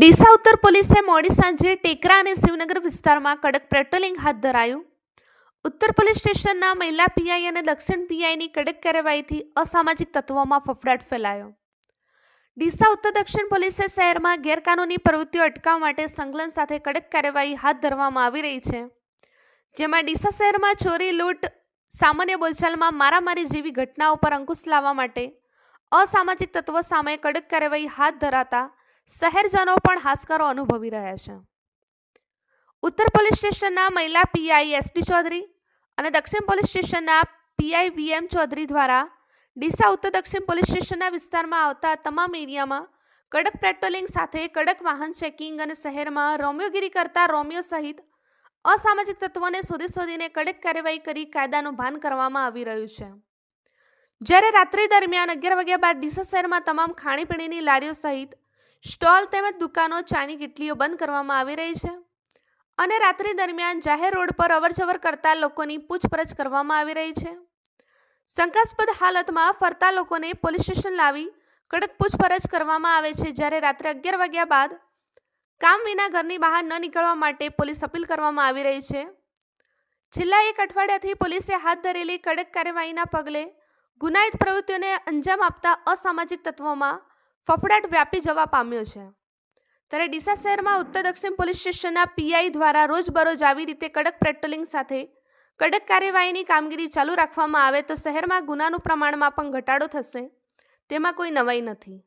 ડીસા ઉત્તર પોલીસે મોડી સાંજે ટેકરા અને શિવનગર વિસ્તારમાં કડક પેટ્રોલિંગ હાથ ધરાયું. ઉત્તર પોલીસ સ્ટેશનના મહિલા પીઆઈ અને દક્ષિણ પીઆઈની કડક કાર્યવાહીથી અસામાજિક તત્વોમાં ફફડાટ ફેલાયો. ડીસા ઉત્તર દક્ષિણ પોલીસે શહેરમાં ગેરકાનૂની પ્રવૃત્તિઓ અટકાવવા માટે સંકલન સાથે કડક કાર્યવાહી હાથ ધરવામાં આવી રહી છે. જેમાં ડીસા શહેરમાં ચોરી, લૂંટ, સામાન્ય બોલચાલમાં મારામારી જેવી ઘટનાઓ પર અંકુશ લાવવા માટે અસામાજિક તત્વો સામે કડક કાર્યવાહી હાથ ધરાતા શહેરજનો પણ હાશકારો અનુભવી રહ્યા છે. ઉત્તર પોલીસ સ્ટેશનના મહિલા પીઆઈ એસડી ચૌધરી અને દક્ષિણ પોલીસ સ્ટેશનના પીઆઈ વીએમ ચૌધરી દ્વારા ડીસા ઉત્તર દક્ષિણ પોલીસ સ્ટેશનના વિસ્તારમાં આવતા તમામ એરિયામાં કડક પેટ્રોલિંગ સાથે કડક વાહન ચેકિંગ અને શહેરમાં રોમિયોગીરી કરતા રોમિયો સહિત અસામાજિક તત્વોને શોધી શોધીને કડક કાર્યવાહી કરી કાયદાનું ભાન કરવામાં આવી રહ્યું છે. જ્યારે રાત્રિ દરમિયાન અગિયાર વાગ્યા બાદ ડીસા શહેરમાં તમામ ખાણીપીણીની લારીઓ સહિત સ્ટોલ તેમજ દુકાનો ચાની કિટલીઓ બંધ કરવામાં આવી રહી છે. અને રાત્રિ દરમિયાન જાહેર રોડ પર અવરજવર કરતા લોકોની પૂછપરછ કરવામાં આવી રહી છે. શંકાસ્પદ હાલતમાં ફરતા લોકોને પોલીસ સ્ટેશન લાવી કડક પૂછપરછ કરવામાં આવે છે, જ્યારે રાત્રે અગિયાર વાગ્યા બાદ કામ વિના ઘરની બહાર ન નીકળવા માટે પોલીસ અપીલ કરવામાં આવી રહી છે. છેલ્લા એક અઠવાડિયાથી પોલીસે હાથ ધરેલી કડક કાર્યવાહીના પગલે ગુનાહિત પ્રવૃત્તિઓને અંજામ આપતા અસામાજિક તત્વોમાં ફફડાટ વ્યાપી જવા પામ્યો છે. ત્યારે ડીસા શહેરમાં ઉત્તર દક્ષિણ પોલીસ સ્ટેશનના પીઆઈ દ્વારા રોજબરોજ આવી રીતે કડક પેટ્રોલિંગ સાથે કડક કાર્યવાહીની કામગીરી ચાલુ રાખવામાં આવે તો શહેરમાં ગુનાનું પ્રમાણમાં પણ ઘટાડો થશે, તેમાં કોઈ નવાઈ નથી.